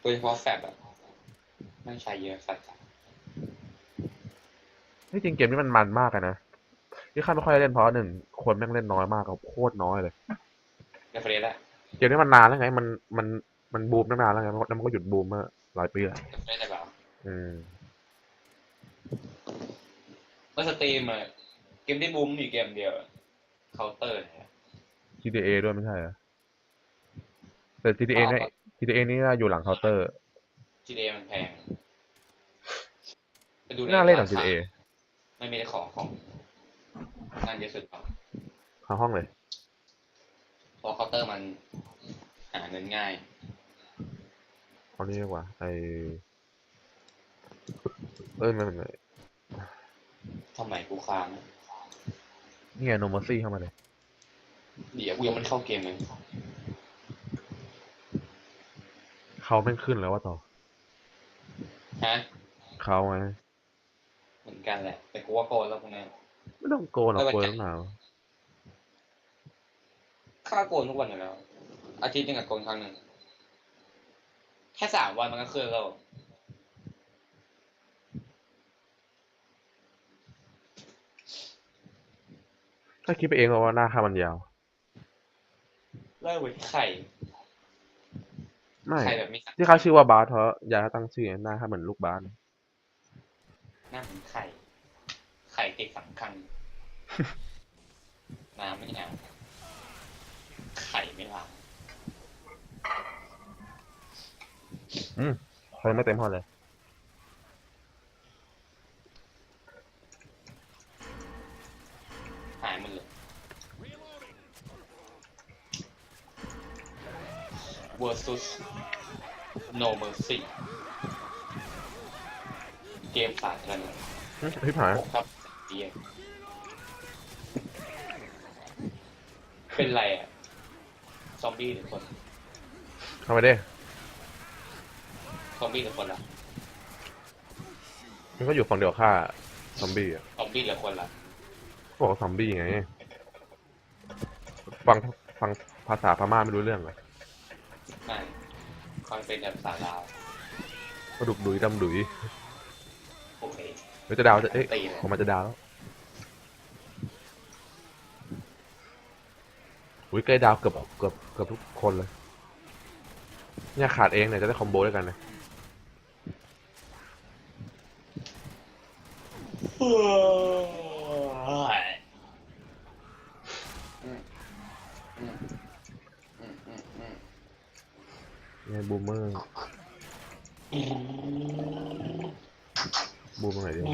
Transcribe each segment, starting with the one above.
โดยเฉพาะแฟบอะไม่ใช้เยอะสัตว์ที่จริงเกมนี้มันมันมากอะนะที่ข้าไม่ค่อยเล่นเพราะหนึ่งคนแม่งเล่นน้อยมากครับโคตรน้อยเลยเรฟเฟรนอะเกมนี้มันนานแล้วไง มันมันมันบูมตั้งนานแล้วไงแล้วมันก็หยุดบูมมาหลายปีแล้วเรฟเฟรนได้เปล่าอืมเมื่อสตรีมอะเกมที่บูมมีเกมเดียวเคาน์เตอร์เนี่ย GTA ด้วยไม่ใช่เหรอแต่ GTA เนี่ย GTA นี่อยู่หลังเคาน์เตอร์ GTA มันแพงไปดูน่าเล่นหลัง GTA ไม่มีของของนั่นเยอะสุดเปล่าเข้าห้องเลย เพราะเคาน์เตอร์มันหาเงินง่าย เอานี่ดีกว่าไอเอ้ยไมันมันทำไมกูค้างอะนี่ไงโนมอซี่เข้ามาเลย เดี๋ยวกูยังไม่ได้เข้าเกมเลย เขาแม่งขึ้นแล้วว่าต่อฮะเขาไงเหมือนกันแหละ แต่กูว่าโกนแล้วพวกนี้ไม่ต้องโกนหรอกเออโกนมันจะตั้งนานค่าโกนทุกวันอยู่แล้ว อาทิตย์หนึงกับโกนครั้งหนึ่งแค่สามวันมันก็ขึ้นแล้วถ้าคิดไปเองว่าหน้าข้ามันยาวเลิกเว้ยไข่ ไม่ไข่แบบมีสังที่เขาชื่อว่าบาสเพราะยายเขาตั้งชื่อหน้าข้าเหมือนลูกบาสหน้าเหมือนไข่ไข่ติดสังคังน้ำไม่เอาไข่ไม่ล้างอืมเขายังไม่เต็มห้องเลย versus no mercy เกมสาธารณะอืมพี่ผายผมครับเดียเป็นไรอะ ซอมบี้หรือคน เข้ามาดิซอมบี้หรือคนละมันก็อยู่ฝั่งเดียวข้าซอมบี้อะซอมบี้หรือคนละบอกว่าซอมบี้ไง ฟังฟังภาษาพม่าไม่รู้เรื่องเลย ไม่คอยเป็นแบบสาลาวกระดุกดุยดำดุยโอเค เฮ้ยจะดาวจะเอ๊ะตีเลยผมมันจะดาวแล้วอุ้ยใกล้ดาวเกือบเกือบเกือบทุกคนเลยเนี่ยขาดเองเนี่ยจะได้คอมโบด้วยกันนะอืมอืมอืมอืมอืม เนี่ยบูมเมอร์อืมบูมตรงไหนดีวะ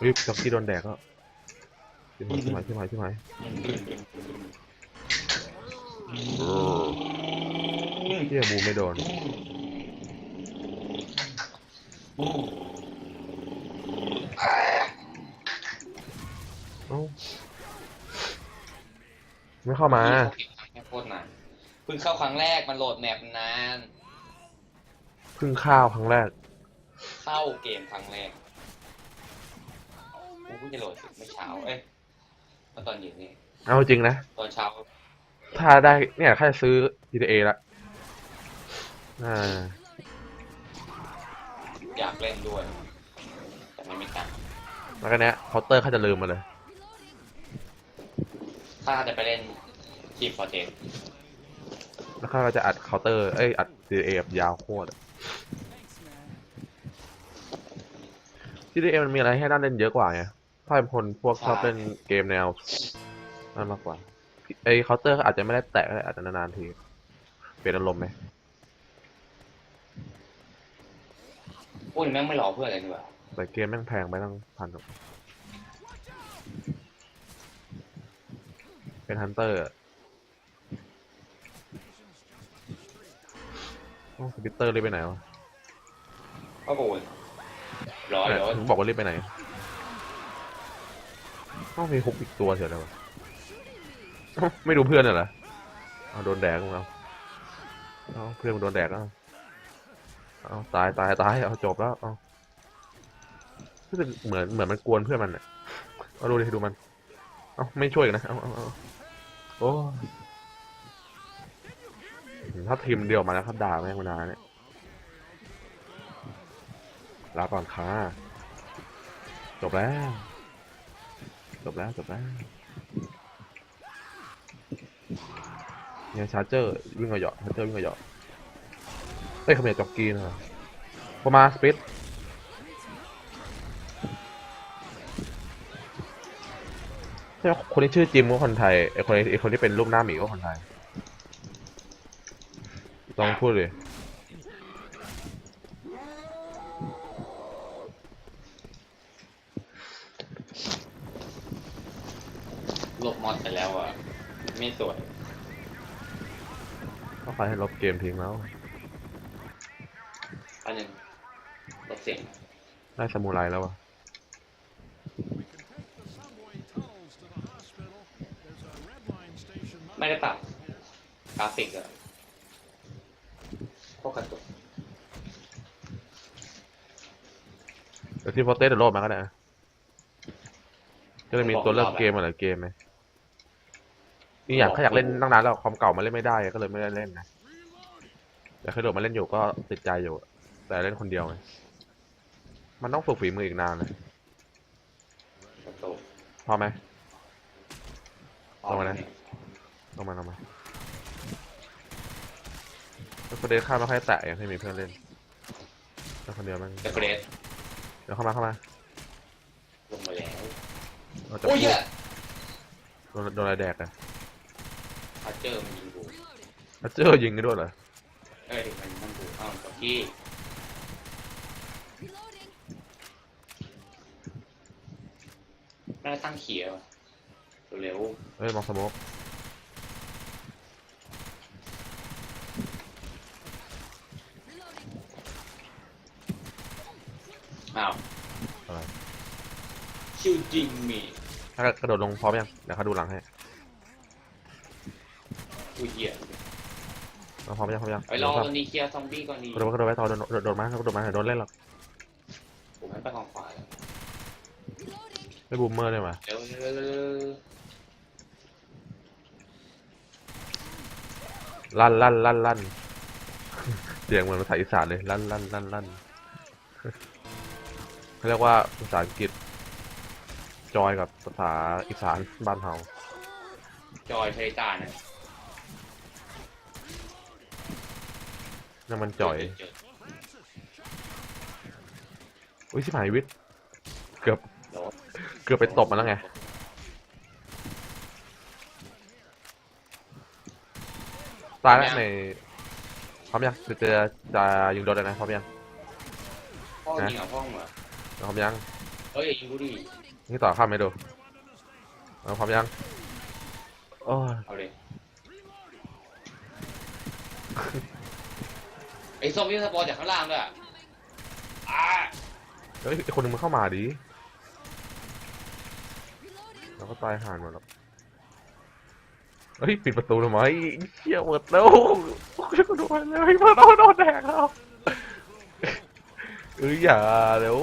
อุ้ยจ็อกกี้โดนแดกแล้วชิบหายชิบหายชิบหายชิบหาเออเที่ยบูมไม่โดน ไม่เข้ามาแค่โคตรนานเพิ่งเข้าครั้งแรกมันโหลดแมปนาน เพิ่งข้าวครั้งแรก เข้าเกมครั้งแรกกูเพิ่งจะโหลดเสร็จเมื่อเช้า เอ้ยเมื่อตอนเย็นนี่เอาจริงนะ ตอนเช้าถ้าได้เนี่ยแค่ซื้อ GTA ละอ่าอยากเล่นด้วย แต่ไม่มีตังค์แล้วก็เนี้ยเคาน์เตอร์ข้าจะลืมมาเลย ถ้าจะไปเล่นทีมฟอร์เทนแล้วข้าก็จะอัดเคาน์เตอร์ เอ้ย อัด GTA แบบยาวโคตรอะ GTA มันมีอะไรให้น่าเล่นเยอะกว่าไงถ้าเป็นคนพวกชอบเล่นเกมแนวนั่นมากกว่า ไอ้เคาน์เตอร์อาจจะไม่ได้แตะก็ได้อาจจะนานๆที เปลี่ยนอารมณ์ไหมพูดแม่งไม่รอเพื่อนเลยดีกว่าแต่เกมแม่งแพงไปตั้งพันกว่า เป็นฮันเตอร์อะโอ้สปิตเตอร์รีบไปไหนวะก็กูรอเดี๋ยวถึงบอกว่ารีบไปไหนต้องมีฮุกอีกตัวเสียแล้ววะเอ้าไม่ดูเพื่อนน่ะเหรอเอาโดนแดกมึงเอาเอาเพื่อนมึงโดนแดกแล้วเอาตายตายตายเอาจบแล้วเอารู้สึกเหมือนเหมือนมันกวนเพื่อนมันอะเอาดูดิดูมัน เอ้าไม่ช่วยกันนะ เอ้าเอ้าเอาโอ้ถ้าทีมเดียวมาแล้วเขาด่าแม่งมานานเนี่ยลาก่อนค่ะจบแล้ว จบแล้ว จบแล้ว เนี่ยชาร์เจอร์วิ่งกระเหยาะชาร์เจอร์วิ่งกระเหยาะเอ้ยเขามีจ็อกกี้นะพอมาสปิด ช่ไหมคนที่ชื่อจิมก็คนไทยไอคนไอคนที่เป็นรูปหน้าหมีก็คนไทยลองพูดเลยลบมอดไปแล้วอะ ไม่สวย ก็ใครให้ลบเกมทิ้งแล้วอันหนึ่งลบเสียงได้สมูไรแล้วอะ ไม่ได้ปรับกราฟิกอะพวกกระตุกเดี๋ยวที่โปรเตสเดี๋ยวโหลดมาก็ได้นะก็เลยมีตัวเลือกเกมมาหลายเกมไหมนี่อยากถ้าอยากเล่นตั้งนานแล้วคอมเก่ามาเล่นไม่ได้ก็เลยไม่ได้เล่นนะแต่เคยโหลดมาเล่นอยู่ก็ติดใจอยู่ แต่เล่นคนเดียวไงมันต้องฝึกฝีมืออีกนานเลยกระตุกพอไหมออกลงมานะ ลงมาลงมาแล้วคนเดนข้ามไม่ค่อยแตะอย่างที่มีเพื่อนเล่นแล้วคนเดียวมันเดฟเฟรสเดี๋ยวเข้ามาเข้ามาลงมาแล้วเราจะโอ้ยพูเหี้ดยโดนโดนอะไรแดกอะพาเจอร์มันยิงกูแล้วเจอยิงกันด้วยเหรอเอ้ยมันมันกูอ้าวตะกี้ไม่ได้ตั้งเขียวเร็วเอ้ยมองสโมก ๆอ้าว อะไรชิวจริงมีถ้ากระโดดลงพร้อมยังเดี๋ยวเขาดูหลังให้อุ้ยเหี้ยเราพร้อมยังพร้อมยังไอ้รอตอนนี้เคลียร์ซอมบี้ก่อนดีกระโดดกระโดดไว้ต่อโดนโดดโดดมาโดดมาเดี๋ยวโดนเล่นหรอกผมไม่ไปทางขวาแล้วไม่บูมเมอร์เลยว่ะเร็วเร็วเร็วเร็วลั่นลั่นลั่นลั่นเสียงเหมือนภาษาอีสานเลยลั่นลั่นลั่นลั่น เขาเรียกว่าภาษาอังกฤษ จอยกับภาษาอีสานบ้านเฮาจอยใช้จานนะนั่นมันจอยเจออุ้ยชิบหายวิทย์เกือบเดี๋ยวเกือบไปตบมันแล้วไงตายแล้วในพร้อมยังจะจะจะยิงโดนเลยนะพร้อมยังพ่อยิงเหรอพ่อมึงเหรอ พร้อมยังเฮ้ยอย่ายิงกูดินี่ต่อข้ามไม่ดูเอาพร้อมยังโอ้ยเอาเลยไอ้ส้มที่สปอร์จากข้างล่างด้วยอะอ่าเฮ้ยไอ้คนหนึงมันเข้ามาดิแล้วก็ตายห่านหมดแล้วเฮ้ยปิดประตูทำไมเชี่ยเปิดแล้วโอ้ยกูโดนเลยเปิดแล้วโดนแดกแล้ว เอ้ยอย่าเดี๋ยว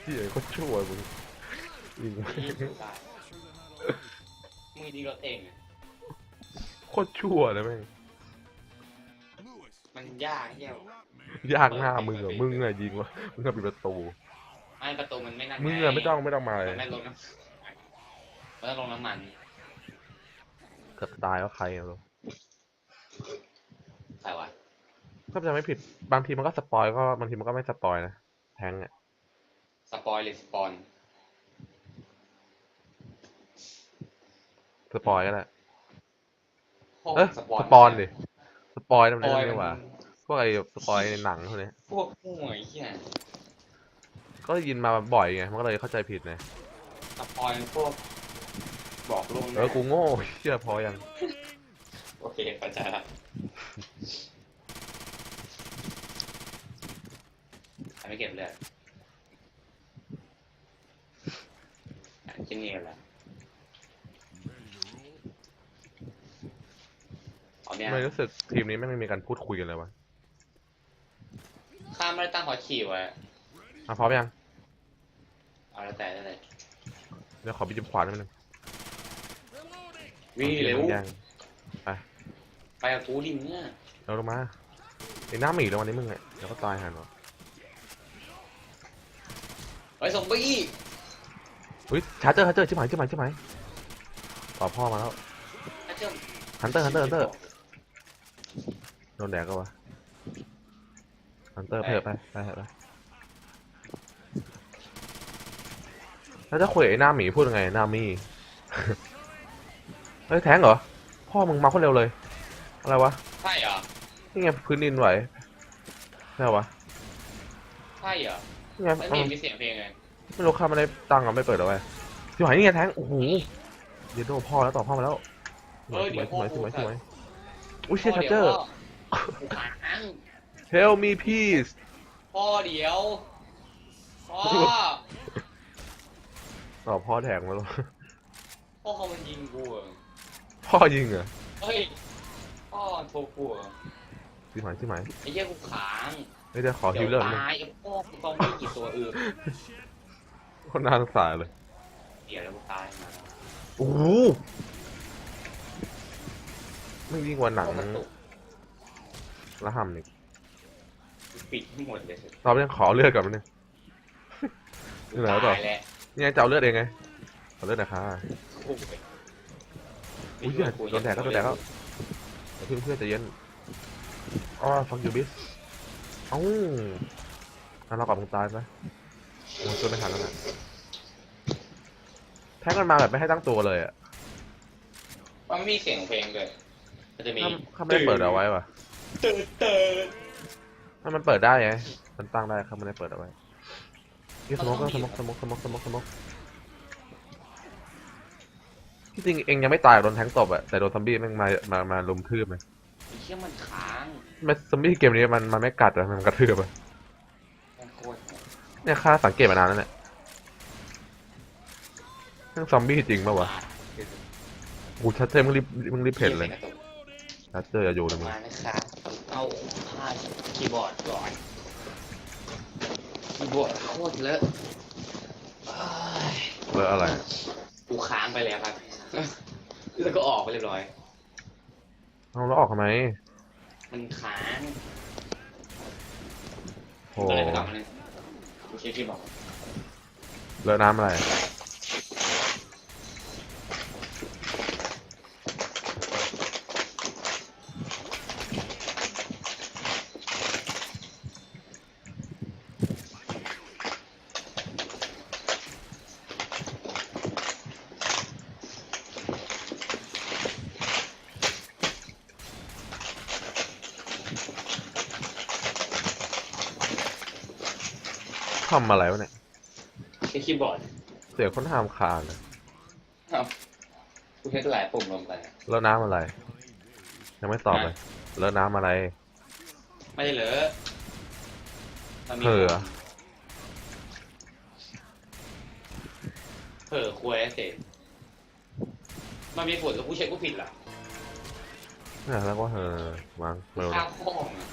เชี่ยก็ชั่วมึงยิงยิงกูตายมึงดีรถเองอะโคตรชั่วเลยแม่งมันยากเหี้ยยากหน้ามึงเหรอมึงอะยิงวะมึงอะปิดประตูไอ้ประตูมันไม่นั่นมึงอะไม่ต้องไม่ต้องมาเลมัยนไม่ลงน้ำมันต้องลงน้ำมันเกือบตายว่าใครอะลูกใครวะ ถ้าจะไม่ผิดบางทีมันก็สปอยก็บางทีมันก็ไม่สปอยนะแทงอะสปอยหรือสปอนสปอยก็ได้พวกเอ้ยสปอนสปอนดิสปอยนั่นสมันปอยนี่มันหว่าพวกไอ้สปอยในหนังพวกนี้พวกห่วยเหี้ยก็ยินมาบ่อยไงมันก็เลยเข้าใจผิดไงสปอยพวกบอกลวงหเอน้าอกูโง่เชื่อพอยังโอเคเข้าใจละทำ ไม่เก็บเลยอะชิ้นนี้กันละเอาเนี่ยไม่รู้สึกทีมนี้ไม่งไม่มีการพูดคุยกันเลยวะข้ามไม่ได้ตั้งหอขี่ไว้อะพร้อมยังเอาแล้วแต่ได้เลยมเดี๋ยวขอไปจิบขวานนิดนึงวิ่งเร็วแย่งไปกับกูดิเนี่ยเราลงมาไอ้หน้าหมีลงมาในมึงไงเดี๋ยวก็ตายหันวะ ไปซอมบี้อุ้ยชาร์เจอร์ชาร์เจอร์ชิบหายชิบหายชิบหายต่อพ่อมาแล้วอาเจ้าฮันเตอร์ฮันเตอร์ฮันเตอร์โดนแดกก็วะฮันเตอร์เพลไปไปไปไปแล้วจะคุยกับไอ้หน้าหมีพูดยังไงหน้ามี เฮ้ยแทงเหรอ พ่อมึงมาคนเร็วเลย อะไรวะ ใช่เหรอนี่ไงพื้นดินไหวใช่เหรอวะ ใช่เหรอ นี่ไงไม่อ้ามีวมีเสียงเพลงไงไม่รู้ข้าไม่ได้ตั้งอะไม่เปิดเอาไว้ที่หายนี่ไงแทงโอ้โหเดี๋ยวโดนพ่อแล้วต่อพ่อมาแล้วเออเดี๋ยวสวยสวยสวยสพ่อกูวยอุ้ยเชี่ยชาร์เจอร์กูค้าง Help me please พ่อเดี๋ยวพ่อต่อพ่อแทงมาแล้วพ่อเขามันยิงกูอะพ่อยิงเหรอเฮ้ยพ่อโทรกูอะที่หมายที่หมายไอ้เหี้ยกูค้าง เฮ้ยเดี๋ยวขอฮิวเลือดหนึงตายไอ้พ่อกูต้องไม่กี่ตัวอื่นคนน่าสงสารเลยเดี๋ยวแล้วกูตายมาโอ้โหไม่ยิ่งกว่าหนังพ่อกระตุกละห่ำอีกปิดให้หมดเลยเราไปยังขอเลือดก่อนนิดนึงนี่แล้วต่อตายแล้วเนี่ยจะเอาเลือดเองไงเอาเลือดนะคะโอ้ยอุ้ยเหี้ยโดนแดดก็โดนแดดก็เดี๋ยวเพื่อนเพื่อนใจะเย็นอ๋อฟังยูบิสเอ้าอะเรากลับมึงตายไปมึงช่วยไม่ทันแล้วนะแท็กมันมาแบบไม่ให้ตั้งตัวเลยอะมันไม่มีเสียงเพลงเลยมันจะมีข้าข้าไม่ได้เปิดเอาไว้ว่ะตื่นตื่นถ้ามันเปิดได้ไง มันตั้งได้ครับไม่ได้เปิดเอาไว้ยี่สมกก็สมกสมกสมกสมกสมกที่จริงเองยังไม่ตายโดนแทงตบอะแต่โดนซอมบี้แม่งมามามาลุมทืบเลยไอ้เชี่ยมันค้าง ไม่ซอมบี้เกมนี้มันมันไม่กัดอะมันกระทืบอะมันโคตรโหดเนี่ยข้าสังเกตมานานแล้วเนี่ยเรื่องซอมบี้จริงปะวะกูชัดเจนมึงรีบมึงรีบเห็นเลยชัดเจออย่าอยู่เลยมึงมานะครับเอาผ้าคีย์บอร์ดก่อนคีย์บอร์ดโคตรเลอะเอ้ยเลอะอะไรกูค้างไปแล้วครับ แล้วก็ออกไปเรียบร้อยเอาแล้วออกทำไม มันค้างโอ้ก็เลยไปกลับมาเลยกูเช็คคีย์บอร์ดเลอะน้ำอะไร ทำอะไรวะเนี่ยเช็คคีย์บอร์ดเสียงคนห้ามคานเลยเอ้ากูเช็คหลายปุ่มลงไปแล้วน้ำอะไร ยังไม่ตอบเลย แล้วน้ำอะไร ไม่ได้เลอะมันมีเผลอเผลอคุยเสร็จมันมีฝุ่นแล้วกูเช็คกูผิดเหรอเนี่ยแล้วก็เออวางเร็วข้าวโค้งอะ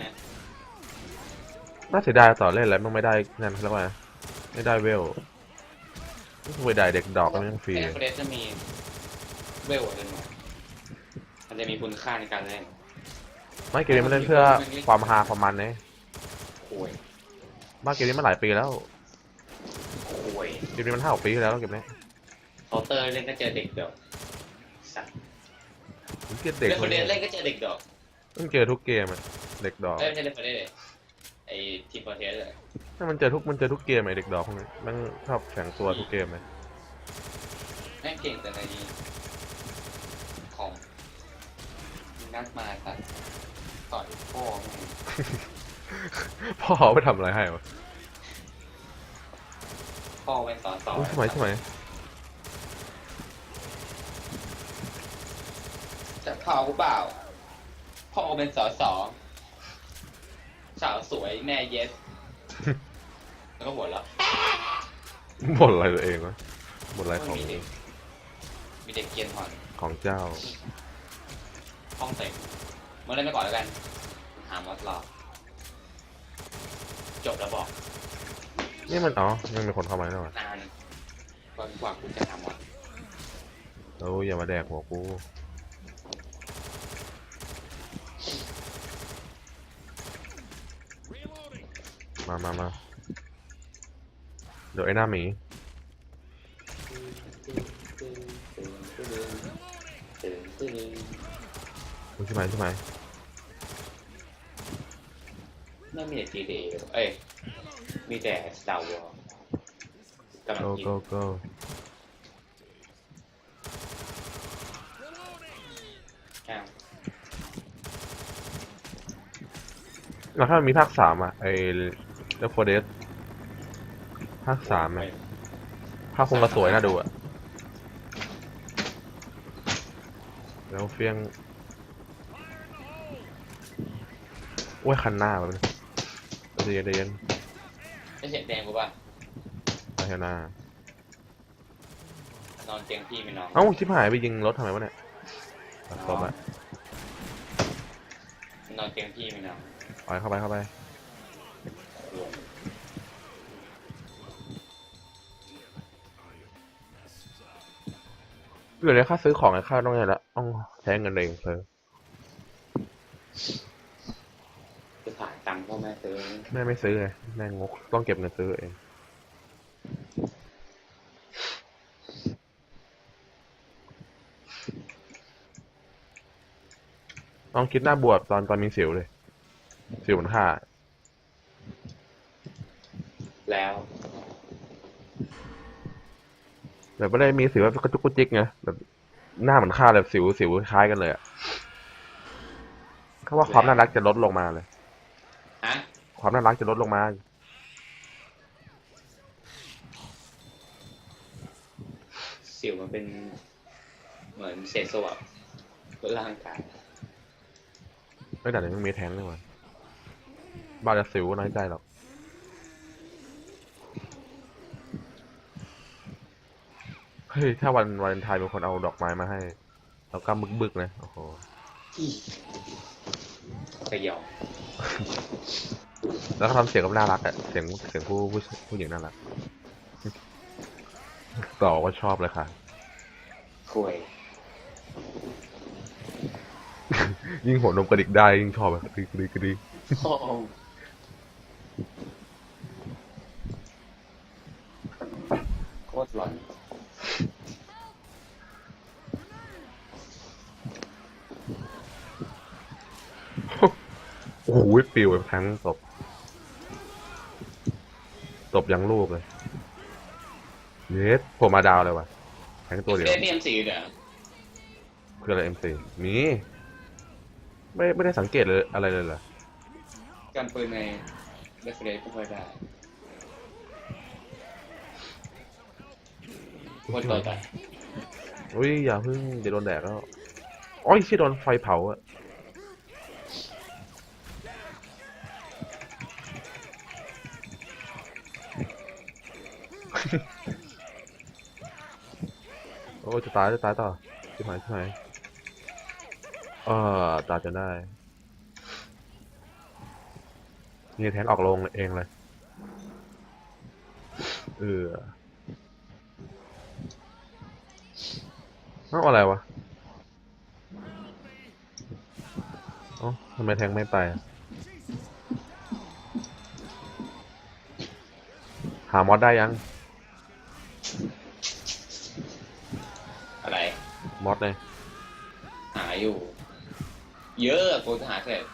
น่าเสียดายต่อเล่นแล้วมันไม่ได้นั่นแล้วว่าไม่ได้เวลไม่ได้เด็กดอกก็ยังฟรีไอ้เฟรสจะมีเวลอะไรหน่อยมันจะมีคุณค่าในการเล่นไม่เกมนี้มันเล่นเพื่อความฮาความมันเนี่ยคุยบ้านเกมนี้มันหลายปีแล้วคุยเกมนี้มันห้าหกปีที่แล้วเกมนี้เคาน์เตอร์เล่นก็เจอเด็กเดอกสัตว์ผมเกลียดเด็กเล่นคนเดียวเลเล่ยนก็เจอเด็กดอกต้องเจอทุกเกมอะเด็กดอกเอ้ยไม่ใช่เล่นคนเดียวเลย ไอ้ทีมคอนเทนต์เลยถ้ามันเจอทุกมันเจอทุกเกมไอเด็กดอกพวกนี้มันชอบแข่งตัวทุกเกมเลยแม่งเก่งแต่ในของนัดมาสัตว์ต่อยพ่อแม่งพ่อไปทำอะไรให้วะพ่อเป็นสอนต่ออุ้ยสมัยสมัยจะพ่อกูเปล่าพ่อเป็นสอสอ สาวสวยแม่เย็ดแล้วก็หัวเราะบ่นอะไรตัวเองวะบ่นอะไรของมีเด็กมีเด็กเกรียนหอนของเจ้า ห้องเต็มมาเล่นไปก่อนแล้วกัน หามอสรอจบแล้วบอกนี่มันอ๋อยังมีคนเข้ามาแน่นอนนานก่อนกว่ากูจะทำอะโอ้ยอย่ามาแดกหัวกู มามามาเดี๋ยวไอ้หน้าหมีมึงใช่ไหมใช่ไหมไม่มีแต่ GTA เอ้ย มีแต่ Star Wars กำลัง go กิน go go อ้าว แล้วถ้ามันมีภาคสามอะไอ้เดฟโฟเดสภาคสามไปอะภาคคงกระสวยน่าดูอะ แล้วเฟียงโอ้ยคันหน้าแบบนี้เดียนเดียนไม่เห็นแดงกูป่ะไปข้างหน้านอนเตียงพี่ไม่นอนเอ้าชิบหายไปยิงรถทำไมวะเนี่ยตัดตบอะนอนเตียงพี่ไม่นอน ไปเข้าไปเข้าไปรวมเหลือในค่าซื้อของไอ้ค่าต้องไงละต้องใช้เงินเองเพิ่มจะผ่านตังค์พ่อแม่ซื้อแม่ไม่ซื้อไงแม่งกต้องเก็บเงินซื้อเองต้องคิดหน้าบวชตอนตอนมีสิวเลย สิวมันฆ่าแล้วแบบไม่ได้มีสิวแบบกระจุกกระจิกไงแบบหน้าเหมือนฆ่าเลยสิวสิวคล้ายกันเลยอะเขาว่าความน่ารักจะลดลงมาเลยฮะความน่ารักจะลดลงมา สิวมันเป็น เหมือนเศษสวะบนร่างกายไม่แต่ไหนมันมีแท้งเลยว่ะ บ้าจะสิวน้อยใจหรอกเฮ้ย ถ้าวันวาเลนไทน์เป็นคนเอาดอกไม้มาให้ แล้วก็บึกบึกๆเลยโอ้โหสยองแล้วก็ทำเสียงกับน่ารักอะเสียงเสียงผู้ผู้ผู้หญิงน่ารัก ต่อว่าชอบเลยค่ะคุยยิ่งหัวนมกระดิกได้ยิ่งชอบแบบกระดิกกระดิกกระดิก โอ้โหโคตรหลอน โอ้โหปิวแบบทั้งตบ ตบยังลูกเลยเยสผมมาดาวเลยว่ะทั้งตัวเดียวเนเอ็มซีเนี่ยคืออะไรเอ็มซีมีไม่ไม่ได้สังเกตเลยอะไรเลยเหรอการปืนในเรฟเฟรนไม่ค่อยได้โคตรตัวใจอุ้ยอย่าเพิ่งเดี๋ยวโดนแดดแล้วอ้ยชี่โดนไฟเผาอะ โอ้จะตายจะตายต่อชิบหายชิบหายเออตายจนได้นี่แทงออกลงเองเลยเออเอาอะไรวะเอ้าทำไมแทงไม่ไปหามอดได้ยัง อะไร มอดเลย หาอยู่ เยอะกูจะหาเสร็จ